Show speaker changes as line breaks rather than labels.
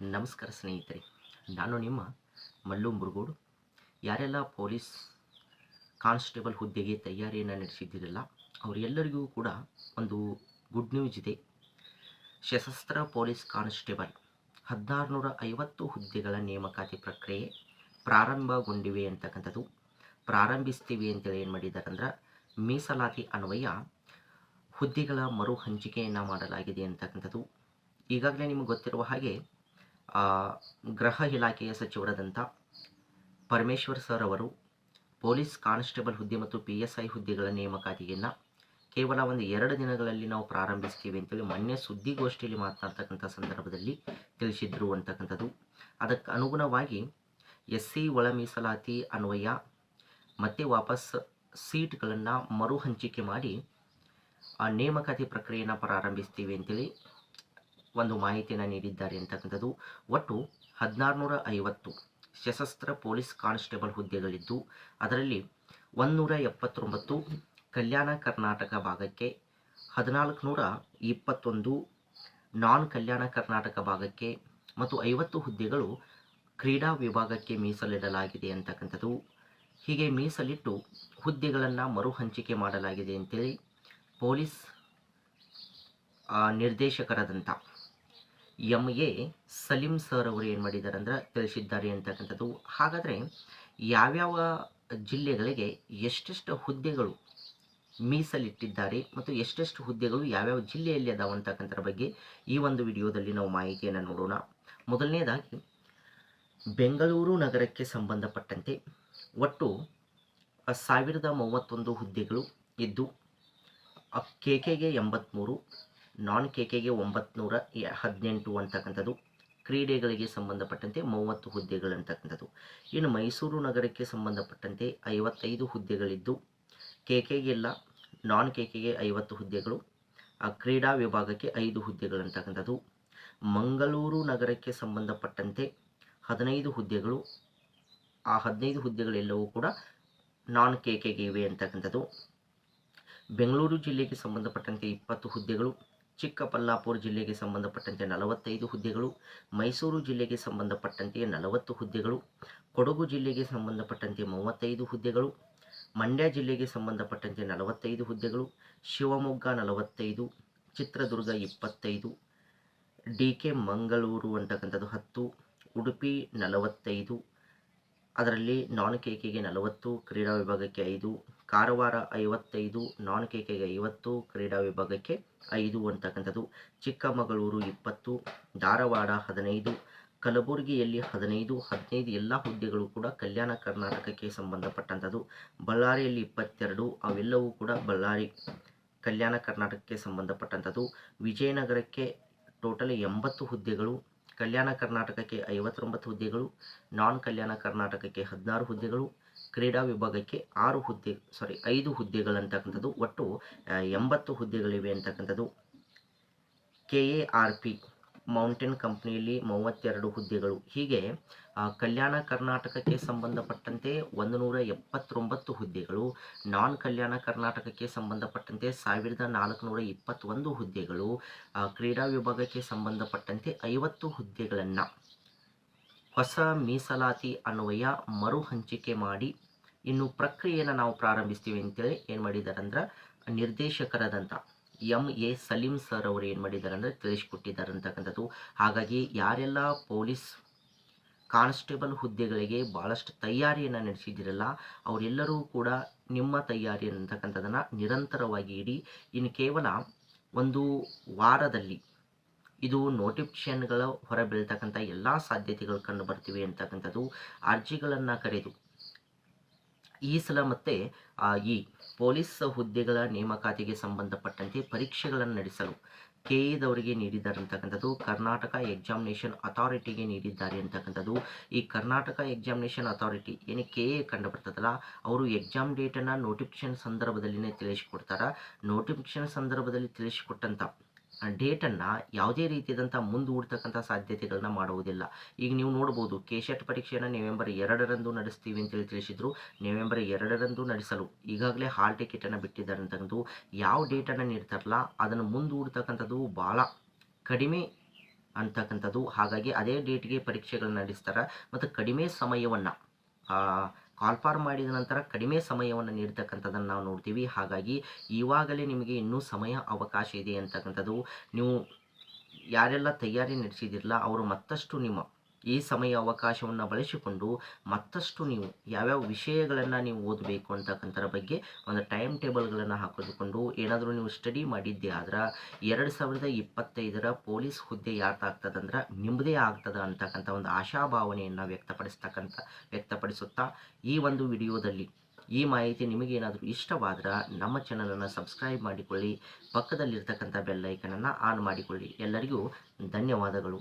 ನಮಸ್ಕಾರ ಸ್ನೇಹಿತರೆ, ನಾನು ನಿಮ್ಮ ಮಲ್ಲು ಮುರುಗೋಡು. ಯಾರೆಲ್ಲ ಪೊಲೀಸ್ ಕಾನ್ಸ್ಟೇಬಲ್ ಹುದ್ದೆಗೆ ತಯಾರಿಯನ್ನು ನಡೆಸಿದ್ದಿರಲ್ಲ, ಅವರೆಲ್ಲರಿಗೂ ಕೂಡ ಒಂದು ಗುಡ್ ನ್ಯೂಸ್ ಇದೆ. ಸಶಸ್ತ್ರ ಪೊಲೀಸ್ ಕಾನ್ಸ್ಟೇಬಲ್ ಹದಿನಾರುನೂರ ಐವತ್ತು ಹುದ್ದೆಗಳ ನೇಮಕಾತಿ ಪ್ರಕ್ರಿಯೆ ಪ್ರಾರಂಭಗೊಂಡಿವೆ ಅಂತಕ್ಕಂಥದ್ದು. ಪ್ರಾರಂಭಿಸ್ತೀವಿ ಅಂತೇಳಿ ಏನು ಮಾಡಿದ್ದಾರೆ ಮೀಸಲಾತಿ ಅನ್ವಯ ಹುದ್ದೆಗಳ ಮರು ಹಂಚಿಕೆಯನ್ನು ಮಾಡಲಾಗಿದೆ ಅಂತಕ್ಕಂಥದ್ದು. ಈಗಾಗಲೇ ನಿಮಗೆ ಗೊತ್ತಿರುವ ಹಾಗೆ ಗೃಹ ಇಲಾಖೆಯ ಸಚಿವರಾದಂಥ ಪರಮೇಶ್ವರ್ ಸರ್ ಅವರು ಪೊಲೀಸ್ ಕಾನ್ಸ್ಟೇಬಲ್ ಹುದ್ದೆ ಮತ್ತು ಪಿ ಎಸ್ ಐ ಹುದ್ದೆಗಳ ನೇಮಕಾತಿಯನ್ನು ಕೇವಲ ಒಂದು ಎರಡು ದಿನಗಳಲ್ಲಿ ನಾವು ಪ್ರಾರಂಭಿಸ್ತೀವಿ ಅಂತೇಳಿ ಮೊನ್ನೆ ಸುದ್ದಿಗೋಷ್ಠಿಯಲ್ಲಿ ಮಾತನಾಡ್ತಕ್ಕಂಥ ಸಂದರ್ಭದಲ್ಲಿ ತಿಳಿಸಿದ್ರು ಅಂತಕ್ಕಂಥದ್ದು. ಅದಕ್ಕೆ ಅನುಗುಣವಾಗಿ ಎಸ್ ಸಿ ಒಳ ಮೀಸಲಾತಿ ಅನ್ವಯ ಮತ್ತೆ ವಾಪಸ್ ಸೀಟ್ಗಳನ್ನು ಮರು ಹಂಚಿಕೆ ಮಾಡಿ ಆ ನೇಮಕಾತಿ ಪ್ರಕ್ರಿಯೆಯನ್ನು ಪ್ರಾರಂಭಿಸ್ತೀವಿ ಅಂತೇಳಿ ಒಂದು ಮಾಹಿತಿಯನ್ನು ನೀಡಿದ್ದಾರೆ ಅಂತಕ್ಕಂಥದ್ದು. ಒಟ್ಟು ಹದಿನಾರುನೂರ ಐವತ್ತು ಸಶಸ್ತ್ರ ಪೊಲೀಸ್ ಕಾನ್ಸ್ಟೇಬಲ್ ಹುದ್ದೆಗಳಿದ್ದು, ಅದರಲ್ಲಿ ಒಂದುನೂರ ಎಪ್ಪತ್ತೊಂಬತ್ತು ಕಲ್ಯಾಣ ಕರ್ನಾಟಕ ಭಾಗಕ್ಕೆ ಹದಿನಾಲ್ಕುನೂರ ಇಪ್ಪತ್ತೊಂದು ನಾನ್ ಕಲ್ಯಾಣ ಕರ್ನಾಟಕ ಭಾಗಕ್ಕೆ ಮತ್ತು ಐವತ್ತು ಹುದ್ದೆಗಳು ಕ್ರೀಡಾ ವಿಭಾಗಕ್ಕೆ ಮೀಸಲಿಡಲಾಗಿದೆ ಅಂತಕ್ಕಂಥದ್ದು. ಹೀಗೆ ಮೀಸಲಿಟ್ಟು ಹುದ್ದೆಗಳನ್ನು ಮರು ಹಂಚಿಕೆ ಮಾಡಲಾಗಿದೆ ಅಂತೇಳಿ ಪೊಲೀಸ್ ನಿರ್ದೇಶಕರಾದಂಥ ಎಂ ಎ ಸಲೀಂ ಸರ್ ಅವರು ಏನು ಮಾಡಿದ್ದಾರೆ ಅಂದ್ರೆ ತಿಳಿಸಿದ್ದಾರೆ ಅಂತಕ್ಕಂಥದ್ದು. ಹಾಗಾದರೆ ಯಾವ್ಯಾವ ಜಿಲ್ಲೆಗಳಿಗೆ ಎಷ್ಟೆಷ್ಟು ಹುದ್ದೆಗಳು ಮೀಸಲಿಟ್ಟಿದ್ದಾರೆ ಮತ್ತು ಎಷ್ಟೆಷ್ಟು ಹುದ್ದೆಗಳು ಯಾವ್ಯಾವ ಜಿಲ್ಲೆಯಲ್ಲಿ ಅದಾವ ಅಂತಕ್ಕಂಥದ್ರ ಬಗ್ಗೆ ಈ ಒಂದು ವಿಡಿಯೋದಲ್ಲಿ ನಾವು ಮಾಹಿತಿಯನ್ನು ನೋಡೋಣ. ಮೊದಲನೇದಾಗಿ, ಬೆಂಗಳೂರು ನಗರಕ್ಕೆ ಸಂಬಂಧಪಟ್ಟಂತೆ ಒಟ್ಟು ಸಾವಿರದ ಮೂವತ್ತೊಂದು ಹುದ್ದೆಗಳು ಇದ್ದು, ಕೆ ಕೆಗೆ ಎಂಬತ್ತ್ಮೂರು ನಾನ್ ಕೆ ಕೆಗೆ ಒಂಬತ್ನೂರ ಹದಿನೆಂಟು ಅಂತಕ್ಕಂಥದ್ದು, ಕ್ರೀಡೆಗಳಿಗೆ ಸಂಬಂಧಪಟ್ಟಂತೆ ಮೂವತ್ತು ಹುದ್ದೆಗಳಂತಕ್ಕಂಥದ್ದು. ಇನ್ನು ಮೈಸೂರು ನಗರಕ್ಕೆ ಸಂಬಂಧಪಟ್ಟಂತೆ ಐವತ್ತೈದು ಹುದ್ದೆಗಳಿದ್ದು ಕೆ ಕೆಗೆಲ್ಲ ನಾನ್ ಕೆ ಕೆಗೆ ಐವತ್ತು ಹುದ್ದೆಗಳು, ಆ ಕ್ರೀಡಾ ವಿಭಾಗಕ್ಕೆ ಐದು ಹುದ್ದೆಗಳಂತಕ್ಕಂಥದ್ದು. ಮಂಗಳೂರು ನಗರಕ್ಕೆ ಸಂಬಂಧಪಟ್ಟಂತೆ ಹದಿನೈದು ಹುದ್ದೆಗಳು, ಆ ಹದಿನೈದು ಹುದ್ದೆಗಳೆಲ್ಲವೂ ಕೂಡ ನಾನ್ ಕೆ ಕೆಗೆ ಇವೆ ಅಂತಕ್ಕಂಥದ್ದು. ಬೆಂಗಳೂರು ಜಿಲ್ಲೆಗೆ ಸಂಬಂಧಪಟ್ಟಂತೆ ಇಪ್ಪತ್ತು ಹುದ್ದೆಗಳು ಚಿಕ್ಕಬಳ್ಳಾಪುರ ಜಿಲ್ಲೆಗೆ ಸಂಬಂಧಪಟ್ಟಂತೆ ನಲವತ್ತೈದು ಹುದ್ದೆಗಳು, ಮೈಸೂರು ಜಿಲ್ಲೆಗೆ ಸಂಬಂಧಪಟ್ಟಂತೆ ನಲವತ್ತು ಹುದ್ದೆಗಳು, ಕೊಡಗು ಜಿಲ್ಲೆಗೆ ಸಂಬಂಧಪಟ್ಟಂತೆ ಮೂವತ್ತೈದು ಹುದ್ದೆಗಳು, ಮಂಡ್ಯ ಜಿಲ್ಲೆಗೆ ಸಂಬಂಧಪಟ್ಟಂತೆ ನಲವತ್ತೈದು ಹುದ್ದೆಗಳು, ಶಿವಮೊಗ್ಗ ನಲವತ್ತೈದು, ಚಿತ್ರದುರ್ಗ ಇಪ್ಪತ್ತೈದು, ಡಿ ಕೆ ಮಂಗಳೂರು ಅಂತಕ್ಕಂಥದ್ದು ಹತ್ತು, ಉಡುಪಿ ನಲವತ್ತೈದು ಅದರಲ್ಲಿ ನಾನ್ ಕೆ ಕೆಗೆ ನಲವತ್ತು, ಕ್ರೀಡಾ ವಿಭಾಗಕ್ಕೆ ಐದು, ಕಾರವಾರ ಐವತ್ತೈದು, ನಾನ್ ಕೆ ಕೆಗೆ ಐವತ್ತು, ಕ್ರೀಡಾ ವಿಭಾಗಕ್ಕೆ ಐದು ಅಂತಕ್ಕಂಥದ್ದು. ಚಿಕ್ಕಮಗಳೂರು ಇಪ್ಪತ್ತು, ಧಾರವಾಡ ಹದಿನೈದು, ಕಲಬುರಗಿಯಲ್ಲಿ ಹದಿನೈದು ಹದಿನೈದು ಎಲ್ಲ ಹುದ್ದೆಗಳು ಕೂಡ ಕಲ್ಯಾಣ ಕರ್ನಾಟಕಕ್ಕೆ ಸಂಬಂಧಪಟ್ಟಂಥದ್ದು. ಬಳ್ಳಾರಿಯಲ್ಲಿ ಇಪ್ಪತ್ತೆರಡು, ಅವೆಲ್ಲವೂ ಕೂಡ ಬಳ್ಳಾರಿ ಕಲ್ಯಾಣ ಕರ್ನಾಟಕಕ್ಕೆ ಸಂಬಂಧಪಟ್ಟಂಥದ್ದು. ವಿಜಯನಗರಕ್ಕೆ ಟೋಟಲಿ ಎಂಬತ್ತು ಹುದ್ದೆಗಳು ಕಲ್ಯಾಣ ಕರ್ನಾಟಕಕ್ಕೆ ಐವತ್ತೊಂಬತ್ತು ಹುದ್ದೆಗಳು, ನಾನ್ ಕಲ್ಯಾಣ ಕರ್ನಾಟಕಕ್ಕೆ ಹದಿನಾರು ಹುದ್ದೆಗಳು, ಕ್ರೀಡಾ ವಿಭಾಗಕ್ಕೆ ಆರು ಹುದ್ದೆ ಸಾರಿ ಐದು ಹುದ್ದೆಗಳಂತಕ್ಕಂಥದ್ದು ಒಟ್ಟು ಎಂಬತ್ತು ಹುದ್ದೆಗಳಿವೆ ಅಂತಕ್ಕಂಥದ್ದು. K A R P. Mountain ಕಂಪ್ನಿಯಲ್ಲಿ ಮೂವತ್ತೆರಡು ಹುದ್ದೆಗಳು. ಹೀಗೆ ಕಲ್ಯಾಣ ಕರ್ನಾಟಕಕ್ಕೆ ಸಂಬಂಧಪಟ್ಟಂತೆ ಒಂದು ನೂರ ಎಪ್ಪತ್ತೊಂಬತ್ತು ಹುದ್ದೆಗಳು, ನಾನ್ ಕಲ್ಯಾಣ ಕರ್ನಾಟಕಕ್ಕೆ ಸಂಬಂಧಪಟ್ಟಂತೆ ಸಾವಿರದ ನಾಲ್ಕುನೂರ ಇಪ್ಪತ್ತೊಂದು ಹುದ್ದೆಗಳು ಕ್ರೀಡಾ ವಿಭಾಗಕ್ಕೆ ಸಂಬಂಧಪಟ್ಟಂತೆ ಐವತ್ತು ಹುದ್ದೆಗಳನ್ನು ಹೊಸ ಮೀಸಲಾತಿ ಅನ್ವಯ ಮರು ಹಂಚಿಕೆ ಮಾಡಿ, ಇನ್ನು ಪ್ರಕ್ರಿಯೆಯನ್ನು ನಾವು ಪ್ರಾರಂಭಿಸ್ತೀವಿ ಅಂತೇಳಿ ಏನು ಮಾಡಿದ್ದಾರೆ ಅಂದ್ರೆ ನಿರ್ದೇಶಕರಾದಂಥ ಎಂ ಎ ಸಲೀಂ ಸರ್ ಅವರು ಏನು ಮಾಡಿದ್ದಾರೆ ಅಂದರೆ ತಿಳಿಸ್ಕೊಟ್ಟಿದ್ದಾರೆ ಅಂತಕ್ಕಂಥದ್ದು. ಹಾಗಾಗಿ ಯಾರೆಲ್ಲ ಪೊಲೀಸ್ ಕಾನ್ಸ್ಟೇಬಲ್ ಹುದ್ದೆಗಳಿಗೆ ಭಾಳಷ್ಟು ತಯಾರಿಯನ್ನು ನಡೆಸಿದ್ದೀರಲ್ಲ ಅವರೆಲ್ಲರೂ ಕೂಡ ನಿಮ್ಮ ತಯಾರಿ ಅಂತಕ್ಕಂಥದ್ದನ್ನು ನಿರಂತರವಾಗಿ ಇಡಿ. ಇನ್ನು ಕೇವಲ ಒಂದು ವಾರದಲ್ಲಿ ಇದು ನೋಟಿಫಿಕೇಶನ್ಗಳ ಹೊರಬೀಳ್ತಕ್ಕಂಥ ಎಲ್ಲ ಸಾಧ್ಯತೆಗಳು ಕಂಡು ಬರ್ತಿವೆ ಅಂತಕ್ಕಂಥದ್ದು. ಅರ್ಜಿಗಳನ್ನು ಕರೆದು ಈ ಸಲ ಮತ್ತೆ ಆ, ಈ ಪೊಲೀಸ್ ಹುದ್ದೆಗಳ ನೇಮಕಾತಿಗೆ ಸಂಬಂಧಪಟ್ಟಂತೆ ಪರೀಕ್ಷೆಗಳನ್ನು ನಡೆಸಲು ಕೆ ಎದವರಿಗೆ ನೀಡಿದ್ದಾರೆ ಅಂತಕ್ಕಂಥದ್ದು ಕರ್ನಾಟಕ ಎಕ್ಸಾಮಿನೇಷನ್ ಅಥಾರಿಟಿಗೆ ನೀಡಿದ್ದಾರೆ ಅಂತಕ್ಕಂಥದ್ದು ಈ ಕರ್ನಾಟಕ ಎಕ್ಸಾಮಿನೇಷನ್ ಅಥಾರಿಟಿ ಏನು ಕೆ ಎ ಕಂಡು ಬರ್ತದಲ್ಲ ಅವರು ಎಕ್ಸಾಮ್ ಡೇಟನ್ನು ನೋಟಿಫಿಕೇಷನ್ ಸಂದರ್ಭದಲ್ಲಿನೇ ತಿಳಿಸಿಕೊಡ್ತಾರೆ? ನೋಟಿಫಿಕೇಷನ್ ಸಂದರ್ಭದಲ್ಲಿ ತಿಳಿಸಿಕೊಟ್ಟಂಥ ಡೇಟನ್ನು ಯಾವುದೇ ರೀತಿಯಾದಂಥ ಮುಂದೂಡ್ತಕ್ಕಂಥ ಸಾಧ್ಯತೆಗಳನ್ನ ಮಾಡುವುದಿಲ್ಲ. ಈಗ ನೀವು ನೋಡ್ಬೋದು ಕೆಶೆಟ್ ಪರೀಕ್ಷೆಯನ್ನು ನವೆಂಬರ್ ಎರಡರಂದು ನಡೆಸ್ತೀವಿ ಅಂತೇಳಿ ತಿಳಿಸಿದ್ರು. ನವೆಂಬರ್ ಎರಡರಂದು ನಡೆಸಲು ಈಗಾಗಲೇ ಹಾಲ್ ಟಿಕೆಟನ್ನು ಬಿಟ್ಟಿದ್ದಾರೆ ಅಂತಕ್ಕಂಥದ್ದು ಯಾವ ಡೇಟನ್ನು ನೀಡ್ತಾರಲ್ಲ, ಅದನ್ನು ಮುಂದೂಡ್ತಕ್ಕಂಥದ್ದು ಭಾಳ ಕಡಿಮೆ ಅಂತಕ್ಕಂಥದ್ದು. ಹಾಗಾಗಿ ಅದೇ ಡೇಟ್ಗೆ ಪರೀಕ್ಷೆಗಳನ್ನ ನಡೆಸ್ತಾರೆ. ಮತ್ತು ಕಡಿಮೆ ಸಮಯವನ್ನು ಕಾಲ್ಫಾರ್ ಮಾಡಿದ ನಂತರ ಕಡಿಮೆ ಸಮಯವನ್ನು ನೀಡ್ತಕ್ಕಂಥದ್ದನ್ನು ನಾವು ನೋಡ್ತೀವಿ. ಹಾಗಾಗಿ ಇವಾಗಲೇ ನಿಮಗೆ ಇನ್ನೂ ಸಮಯ ಅವಕಾಶ ಇದೆ ಅಂತಕ್ಕಂಥದ್ದು. ನೀವು ಯಾರೆಲ್ಲ ತಯಾರಿ ನಡೆಸಿದಿರಲ್ಲ, ಅವರು ಮತ್ತಷ್ಟು ನಿಮ್ಮ ಈ ಸಮಯ ಅವಕಾಶವನ್ನು ಬಳಸಿಕೊಂಡು ಮತ್ತಷ್ಟು ನೀವು ಯಾವ್ಯಾವ ವಿಷಯಗಳನ್ನು ನೀವು ಓದಬೇಕು ಅಂತಕ್ಕಂಥರ ಬಗ್ಗೆ ಒಂದು ಟೈಮ್ ಟೇಬಲ್ಗಳನ್ನು ಹಾಕಿದುಕೊಂಡು ಏನಾದರೂ ನೀವು ಸ್ಟಡಿ ಮಾಡಿದ್ದೆ ಆದ್ರೆ ಎರಡು ಸಾವಿರದ ಇಪ್ಪತ್ತೈದರ ಪೊಲೀಸ್ ಹುದ್ದೆ ಯಾರ್ದಾಗ್ತದಂದ್ರೆ ನಿಮ್ಮದೇ ಆಗ್ತದ ಅಂತಕ್ಕಂಥ ಒಂದು ಆಶಾಭಾವನೆಯನ್ನು ವ್ಯಕ್ತಪಡಿಸ್ತಕ್ಕಂಥ, ವ್ಯಕ್ತಪಡಿಸುತ್ತಾ ಈ ಒಂದು ವಿಡಿಯೋದಲ್ಲಿ ಈ ಮಾಹಿತಿ ನಿಮಗೇನಾದರೂ ಇಷ್ಟವಾದ್ರೆ ನಮ್ಮ ಚಾನಲನ್ನು ಸಬ್ಸ್ಕ್ರೈಬ್ ಮಾಡಿಕೊಳ್ಳಿ, ಪಕ್ಕದಲ್ಲಿರ್ತಕ್ಕಂಥ ಬೆಲ್ಲೈಕನನ್ನು ಆನ್ ಮಾಡಿಕೊಳ್ಳಿ. ಎಲ್ಲರಿಗೂ ಧನ್ಯವಾದಗಳು.